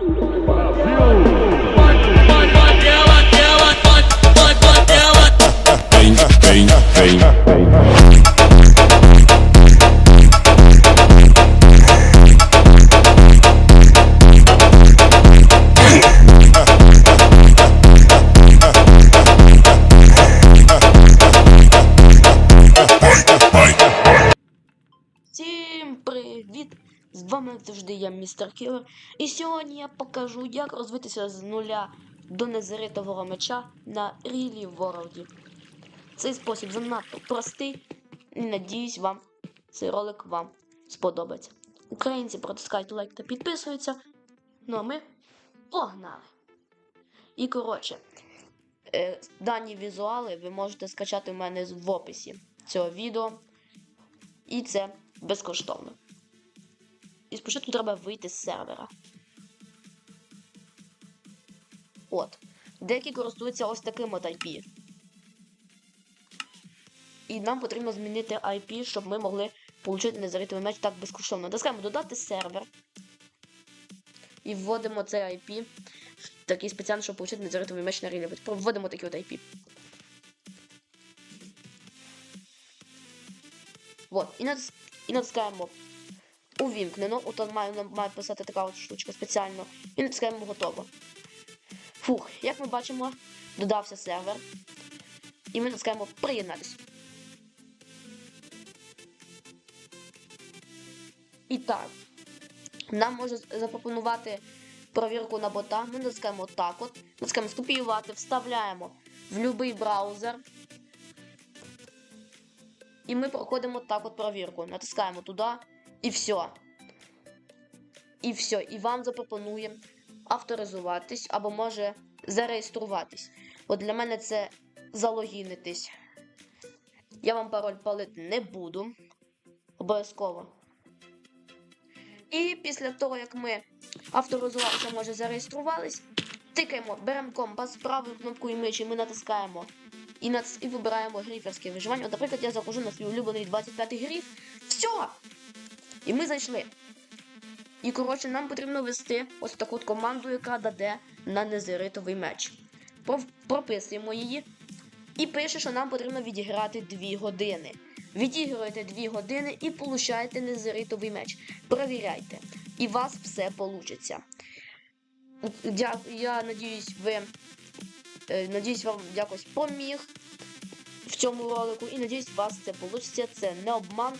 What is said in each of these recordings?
Wow. З вами завжди я містер Кілер. І сьогодні я покажу, як розвитися з нуля до незаритого меча на Рілі Ворлді. Цей спосіб занадто простий і надіюсь вам цей ролик вам сподобається. Українці протискають лайк та підписуються. Ну а ми погнали! І коротше, е, дані візуали ви можете скачати в мене в описі цього відео. І це безкоштовно. І спочатку треба вийти з сервера. От. Деякі користуються ось таким от IP. І нам потрібно змінити IP, щоб ми могли отримати незаритий меч так безкоштовно. Натискаємо додати сервер. І вводимо цей IP. Такий спеціальний, щоб отримати незаритий меч на рівні. Вводимо такий от IP. Вот. І натискаємо увімкнено. От має, має писати така от штучка спеціально. І натискаємо готово. Фух, як ми бачимо, додався сервер. І ми натискаємо приєднатися. І так. Нам може запропонувати провірку на бота. Ми натискаємо так от. Натискаємо скопіювати, вставляємо в будь-який браузер. І ми проходимо так от провірку. Натискаємо туди і все. І все. І вам запропонує авторизуватись або може зареєструватись. От для мене це залогінитись. Я вам пароль палити не буду. Обов'язково. І після того, як ми авторизувалися, може зареєструвались, тикаємо, беремо компас, правою кнопкою миші ми натискаємо і, над... і вибираємо гріферське виживання. От, наприклад, я заходжу на свій улюблений 25-й гріф. Все! І ми зайшли. І, коротше, нам потрібно ввести ось таку команду, яка даде на незеритовий меч. Про- Прописуємо її. І пише, що нам потрібно відіграти 2 години. Відігруєте 2 години і получаєте незеритовий меч. Провіряйте. І у вас все вийде. Я, я надіюсь, ви Е, Надіюсь, вам якось поміг в цьому ролику. І надіюсь, у вас це вийде. Це не обман.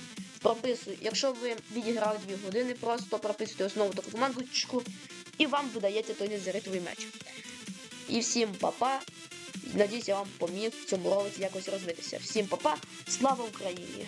Прописуй, якщо ви відіграли 2 години, просто прописуйте основу таку командочку, і вам видається той незаритовий меч. І всім папа. Надіюсь, я вам поміг в цьому ролиці якось розвитися. Всім папа, слава Україні!